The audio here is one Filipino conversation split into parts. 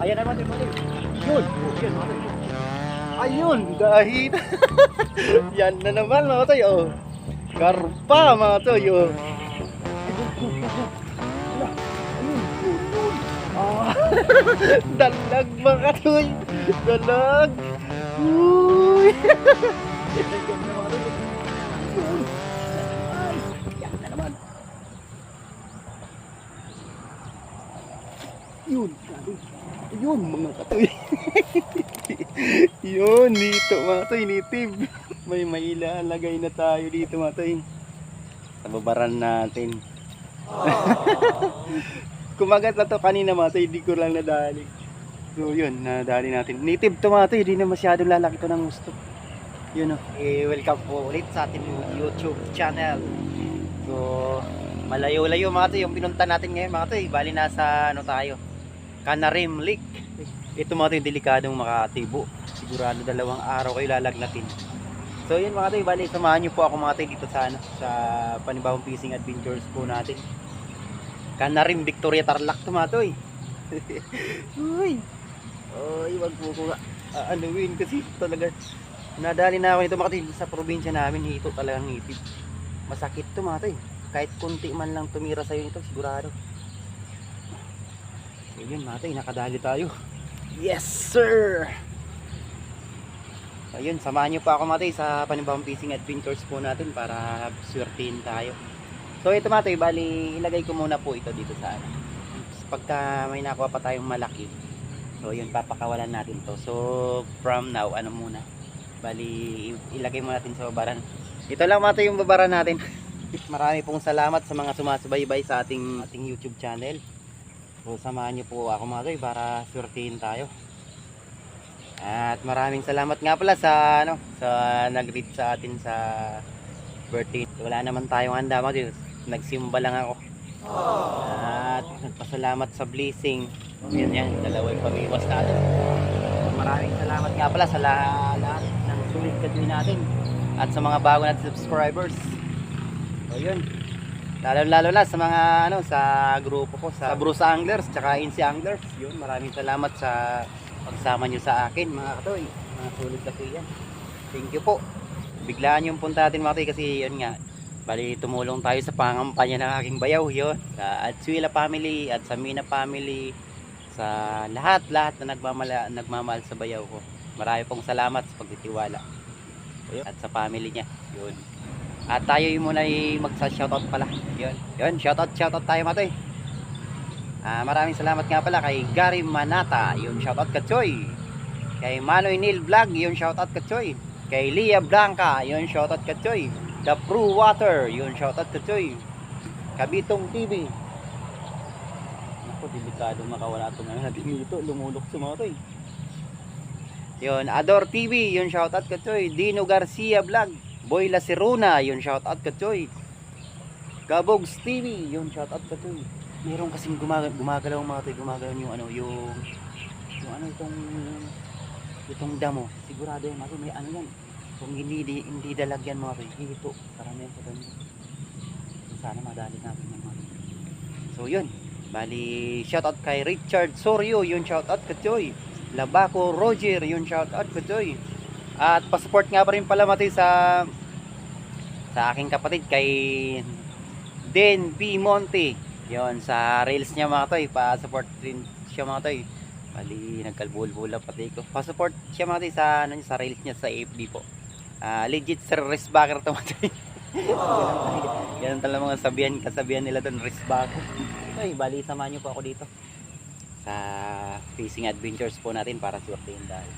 Ayan naman yung mga Yun. Yun. Ayun, dahil. Yan na naman mga tayo. Oh. Karpa mga tayo. Oh. Ah, dalag mga toy. Dalag. Uy. Yun. Yun, mga katoy. Yun, dito mga toy, nitib. May maila, lagay na tayo dito mga toy. Sa babaran natin. Kumagat na to kanina mga toy, di ko lang nadali. So yun, nadali natin. Native to mga toy, di na masyadong lalaki to ng gusto. Yun oh. Eh, welcome po ulit sa ating YouTube channel. So, malayo-layo mga to yung pinunta natin ngayon mga to. Eh. Bali nasa ano tayo, Canarim Lake. Ito mga toy, delikadong makatibo. Sigurado dalawang araw kayo lalagnatin. So yun mga toy, bali samahan niyo po ako mga toy dito sa ano, sa panibawang fishing adventures po natin. Canarim Victoria Tarlac to mga toy. Uy. Ay, wag po ko uh, anuin kasi talaga nadali na ako nito mga toy sa probinsya namin hito talagang ngipid. Masakit to mga toy. Kahit kunti man lang tumira sa'yo nito, sigurado. So yun mga toy, nakadali tayo. Yes sir! Ayun, samahan niyo pa ako matay sa panibawang fishing adventures po natin para swertihin tayo. So ito matay, bali ilagay ko muna po ito dito sa ano. Pagka may nakuha pa tayong malaki, so yun, papakawalan natin to. So from now, ano muna, bali ilagay muna natin sa babaran. Ito lang matay yung babaran natin. Marami pong salamat sa mga sumasubaybay sa ating, ating YouTube channel. So samahan niyo po ako mga toy para swertihin tayo. At maraming salamat nga pala sa ano sa nag-read sa atin sa birthday. Wala naman tayong handa mo Nagsimba lang ako. At nagpasalamat sa blessing. Yan yan, dalawa yung pamiwas natin. Maraming salamat nga pala sa la- lahat ng sulit katuloy natin. At sa mga bago natin subscribers. So yun. Lalo lalo na sa mga ano sa grupo ko sa Bruce Anglers tsaka Insi Anglers. Yun, maraming salamat sa pagsama nyo sa akin mga katoy. Mga sulit kasi yan. Thank you po. Biglaan yung punta natin mga katoy kasi yun nga. Bali tumulong tayo sa pangampanya ng aking bayaw yun. Sa Atsuila family at sa Mina family. Sa lahat lahat na nagmamala, nagmamahal sa bayaw ko. Marami pong salamat sa pagtitiwala. At sa family niya. Yun. At tayo yung muna yung magsa-shoutout pala. Yun. Yun, shoutout, shoutout tayo matoy. Ah, maraming salamat nga pala kay Gary Manata, yung shoutout ka Choy. Kay Manoy Neil Vlog, yung shoutout ka Choy. Kay Lia Blanca, yung shoutout ka Choy. The Pro Water, yung shoutout ka Choy. Kabitong TV. Ako, delikado makawala ito na natin dito. Lumulok to eh. Yun, Ador TV, yung shoutout ka Choy. Dino Garcia Vlog. Boy La Seruna, yung shoutout ka Choy. Gabogs TV, yung shoutout ka Choy meron kasing gumagalaw, gumagalaw mga tayo, gumagalaw yung ano, yung yung ano itong itong damo. Sigurado yan mga may ano yan. Kung hindi hindi, hindi dalag yan mga tayo, hito. Karamihan sa damo. Sana madali natin yan mga. So yun, bali shoutout kay Richard Sorio, yung shoutout ka Choy. Labaco Roger, yung shoutout ka Choy. At pa-support nga pa rin pala tayo sa sa aking kapatid kay Den P. Monte. Yon sa reels niya mga toy. Pa-support din siya mga toy. Bali nagkalbul-bula pati ko. Pa-support siya mga toy sa ano sa reels niya sa FB po. Ah, legit sir wristbacker to mga toy. Yan talaga mga sabihan kasabihan nila doon wristbacker toy bali samahan niyo po ako dito. Sa fishing adventures po natin para swertein dahil.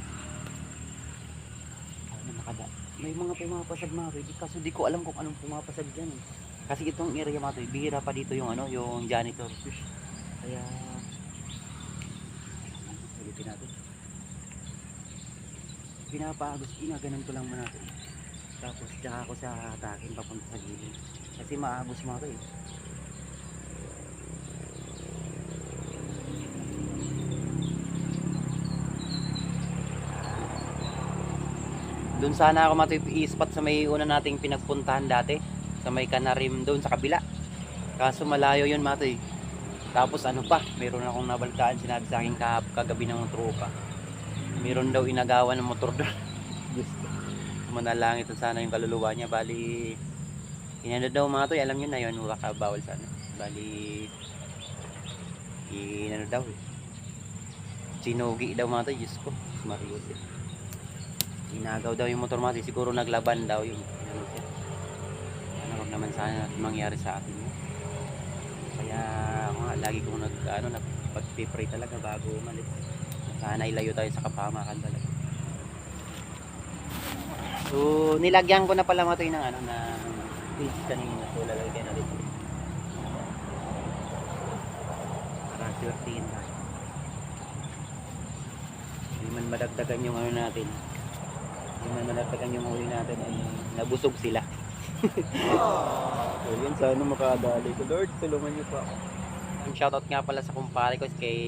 Ano nakada may mga pumapasag mga toy kaso di ko alam kung anong pumapasag dyan eh. Kasi itong area mga to, bihira pa dito yung ano, yung janitor. Kaya ulitin natin. Pinapaagos, ginaganon ko lang muna ito. Tapos tsaka ako sa atakin papunta sa gilid. Kasi maagos mga to eh. Doon sana ako matip i-spot sa may una nating pinagpuntahan dati sa may Canarim doon sa kabila. Kaso malayo yun matoy. Tapos ano pa, meron akong nabaltaan sinabi sa akin kahap kagabi ng tropa. Meron daw inagawan ng motor doon. Manalangin ito sana yung kaluluwa niya. Bali, inano daw mga alam niyo na yun, baka bawal sana. Bali, inano daw eh. Sinugi daw mga to, Diyos ko. Marius eh. Inagaw daw yung motor mga to, siguro naglaban daw yung inano siya. Ano wag naman sana mangyari sa atin. Kaya nga, lagi kong nag, ano, nagpag-pray talaga bago umalis. Sana ilayo tayo sa kapamakan talaga. So, nilagyan ko na pala mo ng ano, ng page kanina. So, lalagyan na dito. Para 13 na. Hindi man madagdagan yung ano natin. Hindi man madagdagan yung huli natin ay nabusog sila. so, yun sana makadali ko. Lord, tulungan niyo po ako. Ang shoutout nga pala sa kumpare ko kay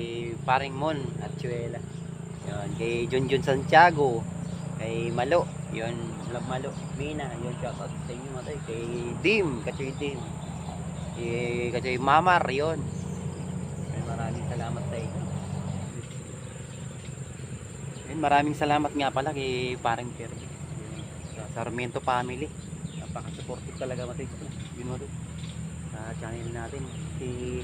Paring Mon at Chuela. Yun, kay Junjun Santiago, kay Malo, yun, Love Malo, Mina, yun, shoutout sa inyo mga tayo. Kay Dim, Kachoy Dim. Kay Kachoy Mamar. Yun, Maraming salamat sa inyo. Yun, maraming salamat nga pala kay Paring Perry. Sa Sarmiento family. Napaka-supportive talaga matay. Yun mo Sa channel natin. Si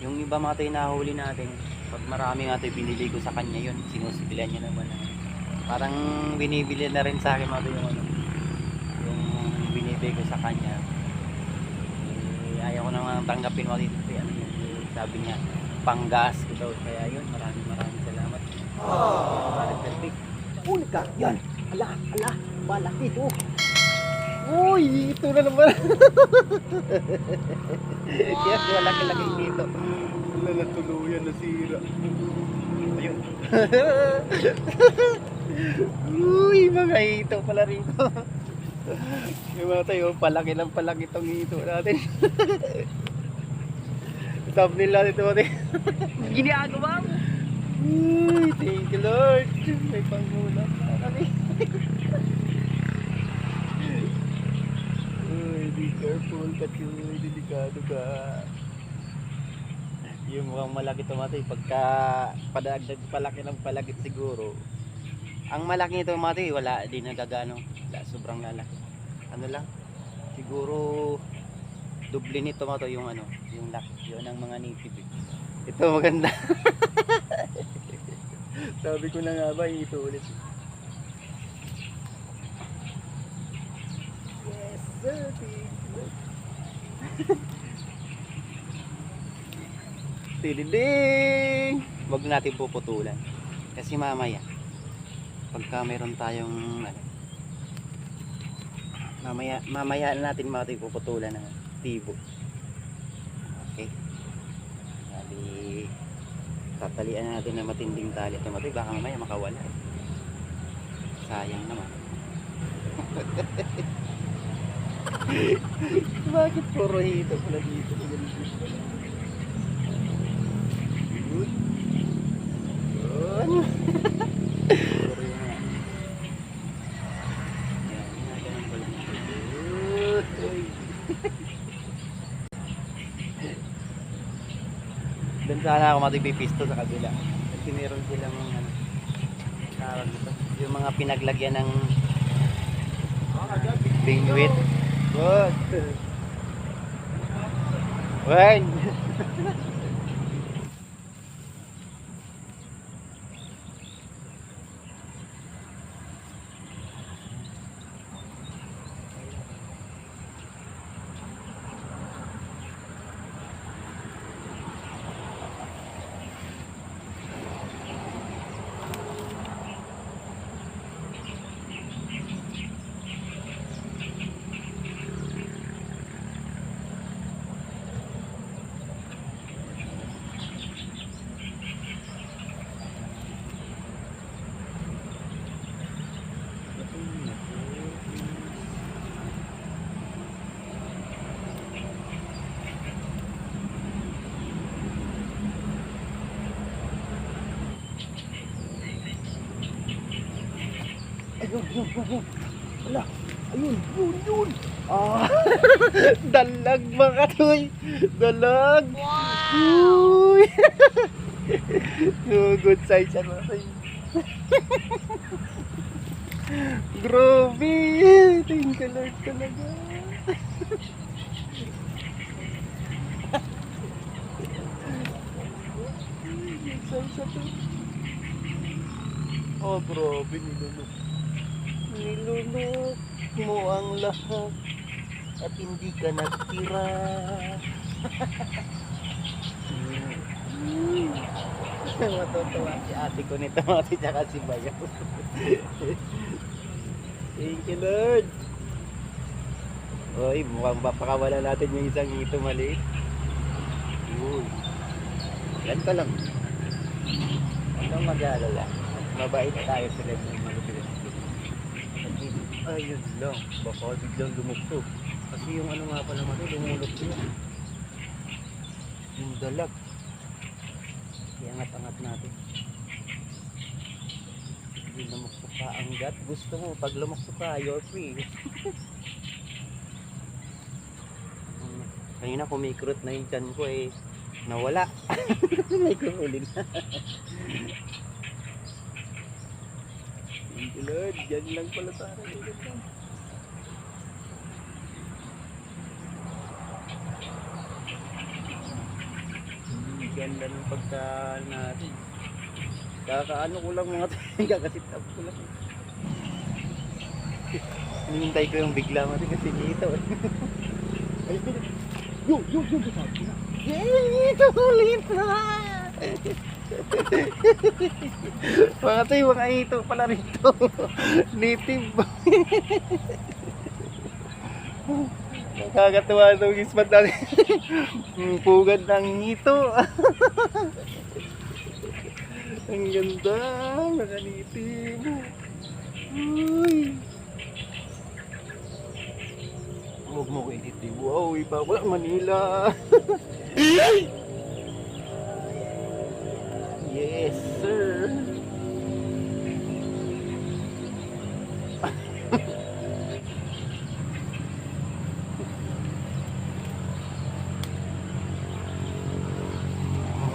yung iba mga tayo nahuli natin, pag marami nga tayo binili ko sa kanya yun, sinusibilan niya naman. na- Parang binibili na rin sa akin mga tayo yung ano, yung binibili ko sa kanya. Eh, ayaw ko naman tanggapin. Eh, ano sabi niya, panggas ko daw. Kaya yun, maraming maraming perfect. Uy ka, yan. Ala, ala, malaki to. Uy, ito na naman. yes, malaki-laki dito. Wala na tuluyan na sira. Ayun. Uy, mga hito pala rito. Yung mga tayo, palaki ng palaki itong hito natin. Thumbnail natin ito natin. Ginagawa mo. Uy, thank you Lord. May pangulam na kami. Uy, be careful kasi delikado ka. Yung mukhang malaki tumatay pagka padagdag palaki ng palagit siguro. Ang malaki nito matay wala din nagagano. Wala sobrang lalaki. Ano lang? Siguro doble nito mato yung ano, yung laki. Yun ang mga native. Ito maganda. Sabi ko na nga ba ito ulit. Yes, sir. Tididing! Huwag natin puputulan. Kasi mamaya, pagka meron tayong ano, mamaya, mamaya natin natin puputulan ng tibo. Okay? Sabi, tatalian natin na matinding tali. Ito matay, baka mamaya makawala. Sayang naman. Bakit puro hito pala dito? Yun. Yun. Puro yun nga. Yan, ginaganon ko lang ito. Uy. Sana ako matipipisto sa kabila. Kasi meron silang ano, tawag yung mga pinaglagyan ng bingwit. Good. Wait. Ayun, yun, yun, yun. Ala, ayun, yun, yun. Ah, dalag mga katoy. Dalag. Uy! so, good size tay. Grabe! Thank you Lord talaga. Good size na to. Oh, grabe nilunok. Nilunok mo ang lahat at hindi ka nagtira. Matutuwa si ate ko nito si tsaka si Bayaw. Thank you Lord. Uy, mukhang bapakawala natin yung isang ito maliit. Uy. Ka lang. Huwag kang mag-aalala. Mabait tayo sa Pilipino. Ayun lang. Baka biglang lumugtog. Kasi yung ano nga pala lumulog yun. Yung dalag. Iangat-angat natin. Hindi lumaksok ka ang gat. Gusto mo, pag lumaksok ka, you're free. Kanina kumikrot na yung chan ko eh. Nawala. May kumulin na. Thank you Lord. Diyan lang pala sa akin. Hmm, Ganda ng pagka natin. Kakaano ko lang mga tayo, kakasit up ko lang. Hinihintay ko yung bigla mo kasi dito. Ay, yo, yo, yo, yo, sabi na. Yay, ito ulit na! mga tayo, mga ito pala rito. Native. Nakakatuwa itong ispat natin. Pugad ng ngito. Ang ganda, mga native. Uy. Huwag mo ko edit eh. Wow, iba wala Manila. yes, sir.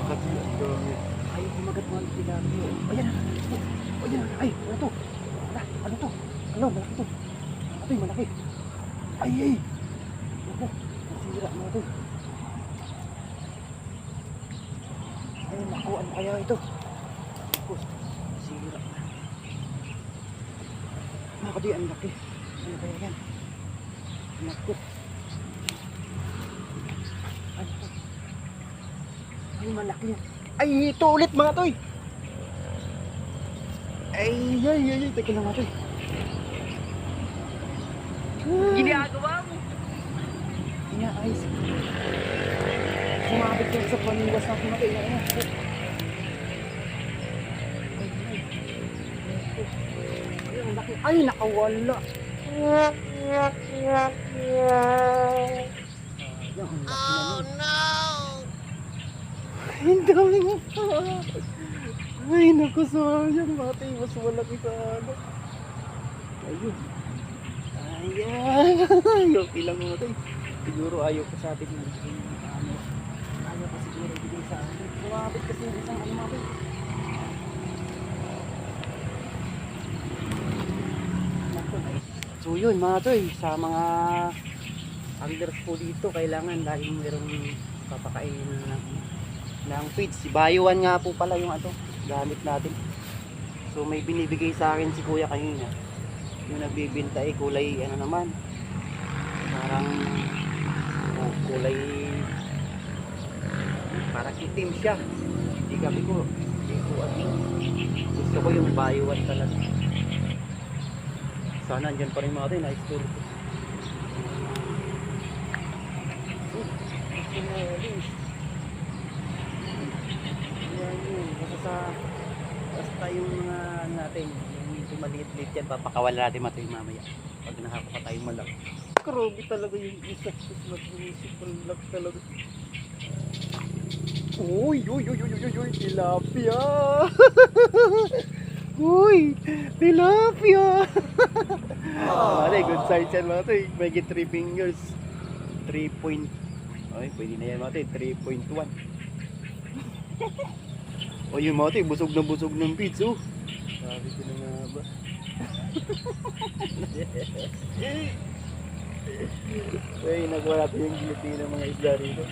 Kasi ang dami. Ay, kumagat mo ang tilapia. Ayan na. Ayan na. Ay, ano to? Ala, ano to? Ano, malaki to. Ito yung malaki. Ay, ay. Ako, nasira mo ito. Ay, naku, ano kaya ito? Ako, nasira. Naku, di, ang laki. Ano kaya yan? Naku. Ano to? Ay, malaki yan. Ay, ito ulit mga toy. Ay, ay, ay, ay. Teka lang mga toy. Ginagawa mo. Inaayos. Sumabit yan sa paniwas natin natin. Ano? Ay, Ay, nakawala. Na nun. Ang dami mo pa. Ay, naku, sayang. Mati, mas malaki sa ano. Ayun. Ayan. Ayaw lang mo tayo. Siguro ayaw ko sa atin ano. Ayaw ko siguro ibigay sa atin. Kumabit kasi isang ano mabit. So yun mga toy, sa mga anglers po dito, kailangan laging mayroong papakainin ng, ng feeds. Si Bayuan nga po pala yung ano, gamit natin. So may binibigay sa akin si kuya kanina yung nagbibinta eh kulay ano naman parang oh, kulay parang itim siya hindi kami ko hindi ko ano gusto ko yung bayuan talaga sana andyan pa rin mga tayo ulit. Yan yun, basta yung mga ano natin yung maliit-liit yan papakawala natin mati mamaya. Pag nakakuha tayong malaki. Grabe talaga yung isa municipal lag talaga. Uy uy uy uy uy uy tilapia! Uy tilapia oh. good size yan mga to eh. may 3 fingers 3 point ay pwede na yan mga to eh. 3.1 O yun mga tayo, busog na busog ng pits oh. Sabi ko na nga ba? Ay, nakuha natin yung giliti ng mga isda rito.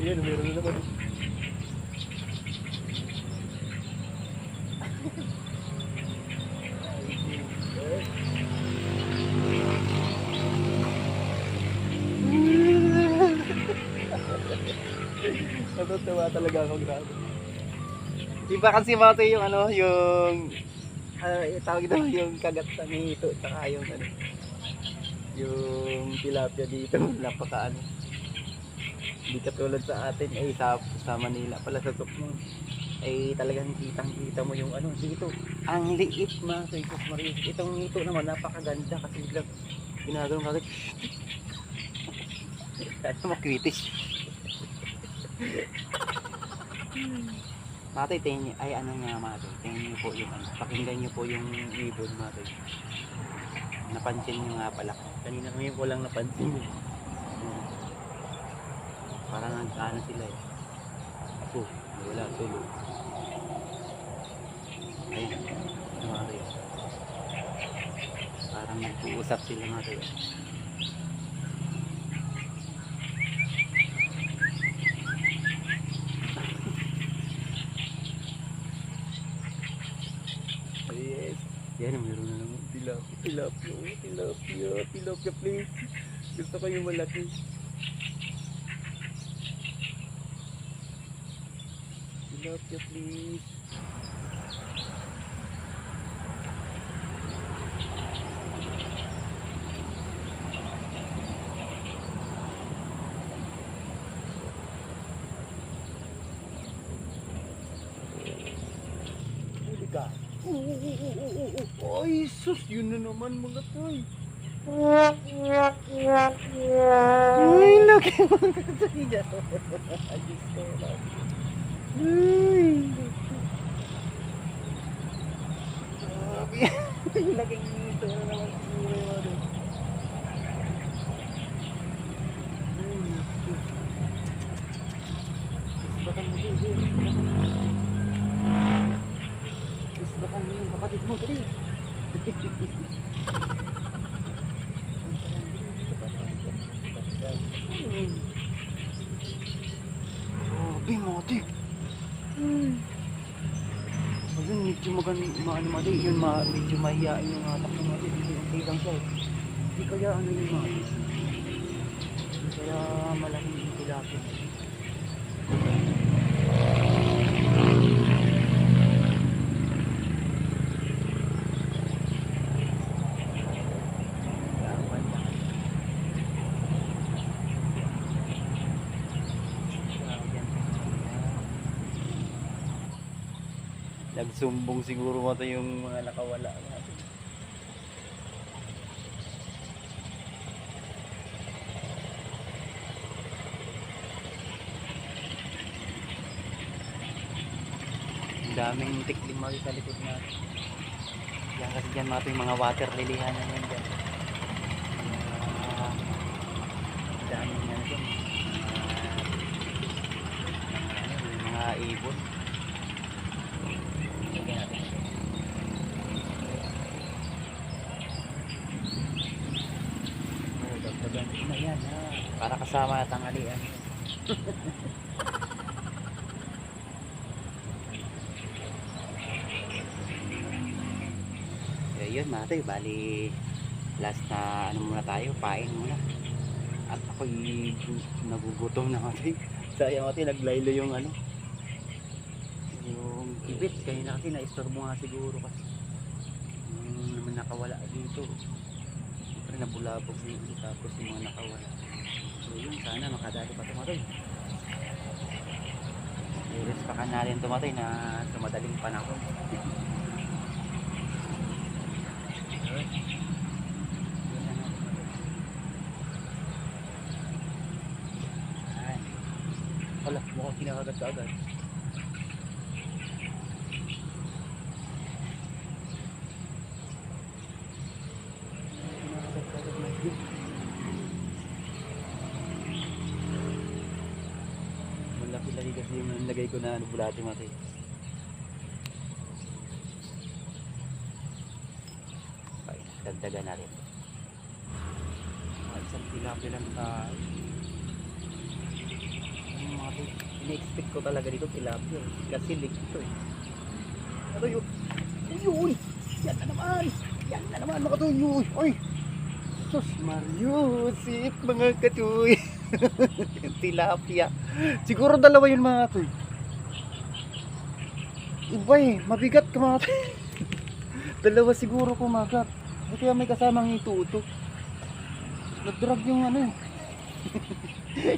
Ayun, meron na naman. Talaga ako grabe. Iba kasi tayo yung ano, yung ah, tawag ito, yung kagat sa nito, tsaka yung ano, yung tilapia dito, napaka ano. Hindi katulad sa atin, ay sa, sa Manila pala sa Tukmon. Ay talagang kitang kita mo yung ano dito. Ang liit mga tayo, Sus Maria. Itong nito naman napakaganda kasi biglang ginagawang kagad. Ano mo, Matay, tingin niyo, ay ano nga matay, tingin niyo po yung ano, pakinggan niyo po yung ibon matay. Napansin niyo nga pala. Kanina ngayon ko lang napansin. Hmm. Parang nag-ano sila eh. Oh, wala, tulog. Ayun, matay. Parang nag-uusap sila matay. Yes. Yan, meron na naman. Tilapia, tilapia, oh, tilapia, tilapia please. Gusto ko yung malaki. Tilapia please. Ay, sus, yun na naman mga toy. Ay, laki mo kasi dyan. Ayos ko lang. Ay. Grabe. Laking nito na naman siguro ano. Kapatid mo, dali. Grabe, mati. Ayun, medyo maganda, maano mati, yun, ma, medyo mahihain yung atak ng mati. Hindi okay lang siya. eh. Hindi kaya ano yung mati. Hindi kaya malaking tilapia. Nagsumbong siguro mata yung mga nakawala natin. Ang daming tiklim mga sa likod natin. Yan kasi dyan mga mga water lilihan na yan dyan. Mga daming yan dyan. Mga ibon. Lagyan natin. Oh, dagdagan ko na yan ha. Para kasama na tanghalian. Kaya yun mga tayo, bali last na ano muna tayo, pain muna. At ako'y nagugutom na tayo. Sayang tayo, naglaylo yung ano, yung kibit kanina kasi na-istorbo nga siguro kasi. Yung naman nakawala dito. Siyempre nabulabog dito tapos yung mga nakawala. So yun sana makadali pa tumatay. I-rest pa ka natin tumatay na sa madaling panahon Alright. Yun na natin, tumatay. Ay. Wala, mukhang kinakagat ka agad. Malaki lagi kasi yung nilagay ko na ano bulati tayo. Okay, dagdagan natin. Mga isang tilapia lang tayo. Ano mga ini-expect ko talaga dito tilapia. eh. Kasi lig ito eh. Ano yun? Yun! Yan na naman! Yan na naman mga katuy! Oy! Sus Mario! Sip mga katuy! tilapia. Siguro dalawa yun mga katuy. Iba eh, mabigat ka mga katuy. dalawa siguro kumagat. Hindi kaya may kasamang ituto. Nag-drug yung ano eh.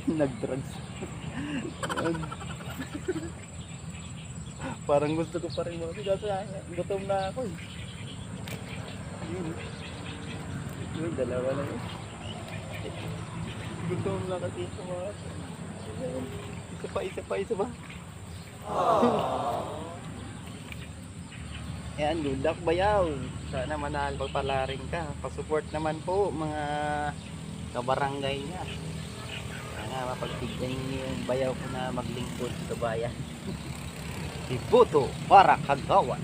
Nag-drugs. Parang gusto ko pa rin mga kasi gutom na ako eh. Yun. Yun, dalawa na yun. Gutom na kasi ako mga. Isa pa, isa pa, isa pa. Ayan, luck bayaw. Sana manalo pala rin ka. Pasupport naman po mga kabarangay niya. Sana mapagbigyan niyo yung bayaw ko na maglingkod sa bayan. Iboto para kagawan.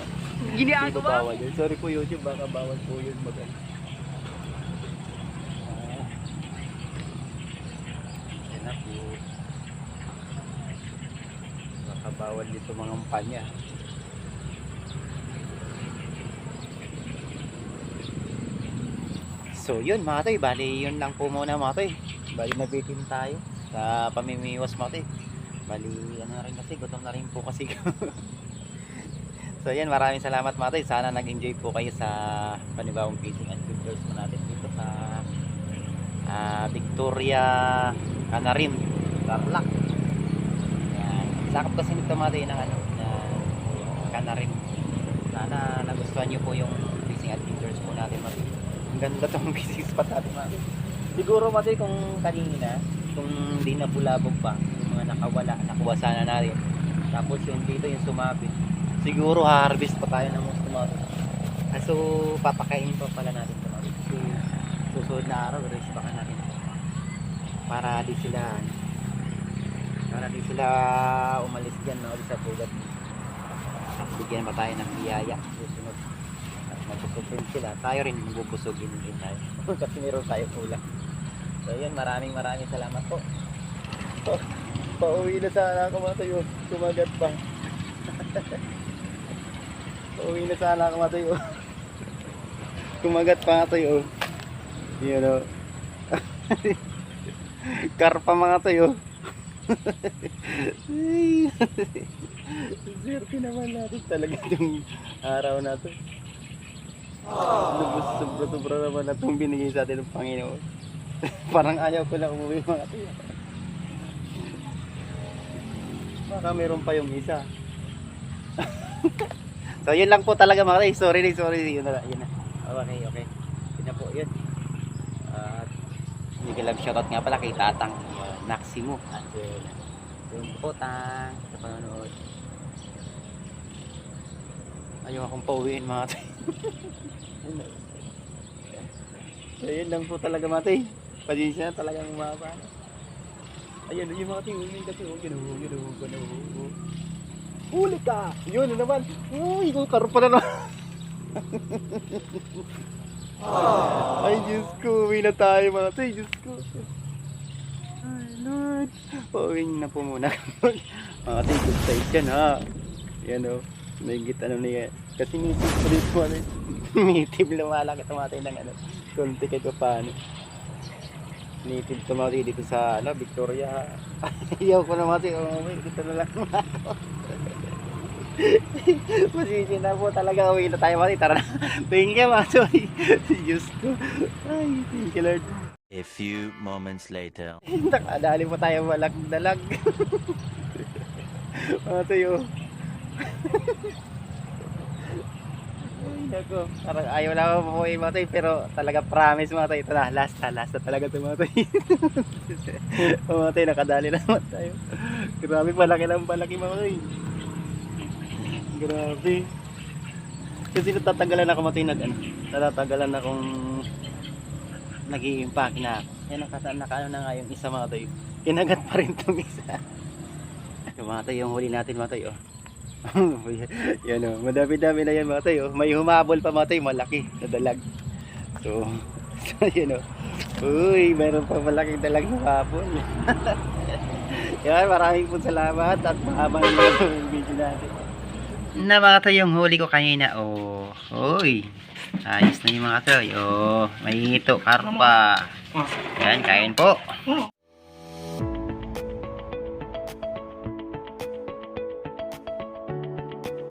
Hindi ba bawal yun? Sorry po YouTube, baka bawal po yun mag. Yan na po. Baka bawal dito mga umpanya. So yun mga toy, bali yun lang po muna mga toy. Bali nabitin tayo sa pamimiwas mga toy. Bali ano na rin kasi, gutom na rin po kasi. so yan, maraming salamat mga toy. Sana nag-enjoy po kayo sa panibawang fishing adventures po natin dito sa ah, Victoria Canarim, Tarlac. Yan. Sakop kasi nito mga toy ng ano, na Canarim. Sana nagustuhan nyo po yung fishing adventures po natin mga toy. Ang ganda tong fishing spot natin. Siguro mati kung kanina, kung hindi na bulabog pa, yung mga nakawala, nakuha sana natin. Tapos yung dito yung sumabit. Siguro harvest pa tayo ng mga tomato. Ah, so, papakainin pa pala natin tomato. So, susunod na araw, rest baka natin. Para di sila, para di sila umalis dyan, no, sa pugat. Bigyan pa tayo ng biyaya. Susunod. Rin sila. Tayo rin, bubusogin din tayo. Kasi meron tayo kulang. So yun, maraming maraming salamat po. Pa pauwi na sana ako mga tayo. Kumagat pa. pauwi na sana ako mga tayo. Kumagat pa nga tayo. Yun o. Karpa mga tayo. Ay. Swerte naman natin talaga yung araw na to. Sobra-sobra naman na itong binigay sa atin ng Panginoon. Parang ayaw ko lang umuwi mga tiyo. Baka meron pa yung isa. so yun lang po talaga mga tiyo. Sorry, sorry. Yun na, yun na. Okay, okay. Yun na po yun. At hindi ka lang shoutout nga pala kay Tatang uh, Maximo. At yun. Yun po, Tang. Sa panonood. Ayaw akong pauwiin mga tiyo. So yun lang po talaga mati. Pasensya na talagang umaba. Ayun, yung mga tingin kasi oh, oh, oh, yun, oh, oh. Huli ka! Yun na naman. Uy, kung karo pa na naman. Ay, Diyos ko. Uwi na tayo mga tay. Diyos ko. Ay, Lord. Pauwi na po muna. mga tay, good side yan ha. Yan o. May git ano niya. Kasi native pa rin po ano. native lumalaki tumatay ng ano. Kunti kahit pa paano. Native tumatay dito sa ano, Victoria. Ayaw ko na mati. Oh, may dito na lang ako. Pasensya na po talaga. Uwi na tayo mati. Tara na. Thank you mga sorry. Diyos ko. Ay, thank you Lord. A few moments later. Nakadali pa tayo malag-dalag. Mga tayo. Ay, nako. Parang ayaw na ako po mga tayo, pero talaga promise mga tayo. Ito na, last na, last na talaga ito mga tayo. mga tayo, nakadali naman tayo. Grabe, malaki lang palaki mga tayo. Grabe. Kasi natatagalan ako mga tayo nag ano, natatagalan akong nag-i-impact na ako. Yan nakata naka ano na nga yung isa mga tayo. Kinagat pa rin tong isa. Yung tayo, yung huli natin mga tayo. yan o, madami-dami na yan mga tayo. May humabol pa mga tayo, malaki na dalag. So, so yun o. Uy, mayroon pa malaking dalag humabol. yan, maraming po salamat at mahaba na yung video natin. Na mga tayo, yung huli ko kanina. Oh, uy. Ayos na yung mga tayo. Oh, may hito, karpa. Yan, kain po.